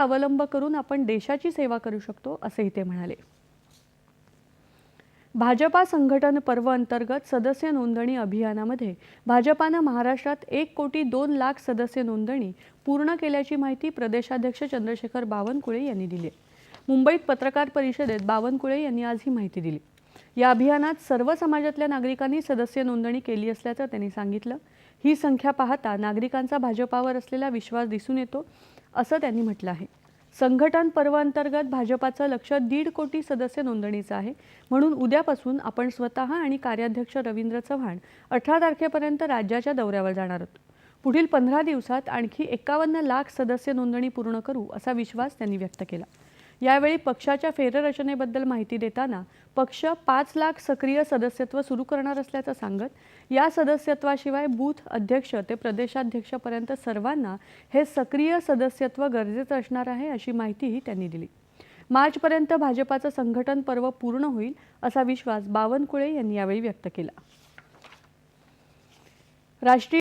अवलंब करून आपण देशाची सेवा करू शकतो असंही ते म्हणाले. भाजपा संघटन पर्व अंतर्गत सदस्य नोंदणी अभियानामध्ये भाजपानं महाराष्ट्रात एक कोटी दोन लाख सदस्य नोंदणी पूर्ण केल्याची माहिती प्रदेशाध्यक्ष चंद्रशेखर बावनकुळे यांनी दिली मुंबईत पत्रकार परिषदेत बावनकुळे यांनी आज ही माहिती दिली. या अभियानात सर्व समाजातल्या नागरिकांनी सदस्य नोंदणी केली असल्याचं त्यांनी सांगितलं. ही संख्या पाहता नागरिकांचा भाजपावर असलेला विश्वास दिसून येतो. असं त्यांनी म्हटलं आहे. संघटन पर्वांतर्गत भाजपाचं लक्ष दीड कोटी सदस्य नोंदणीचं आहे. म्हणून उद्यापासून आपण स्वतः आणि कार्याध्यक्ष रवींद्र चव्हाण अठरा तारखेपर्यंत राज्याच्या दौऱ्यावर जाणार आहोत. पुढील पंधरा दिवसात आणखी एकावन्न लाख सदस्य नोंदणी पूर्ण करू असा विश्वास त्यांनी व्यक्त केला. यावेळी पक्षाच्या फेररचनेबद्दल माहिती देताना पक्ष पाच लाख सक्रिय सदस्यत्व सुरू करणार असल्याचं सांगत या सदस्यत्वाशिवाय बूथ अध्यक्ष ते प्रदेशाध्यक्षपर्यंत सर्वांना हे सक्रिय सदस्यत्व गरजेचं असणार आहे अशी माहितीही त्यांनी दिली. मार्चपर्यंत भाजपाचं संघटन पर्व पूर्ण होईल असा विश्वास बावनकुळे यांनी यावेळी व्यक्त केला. राष्ट्रीय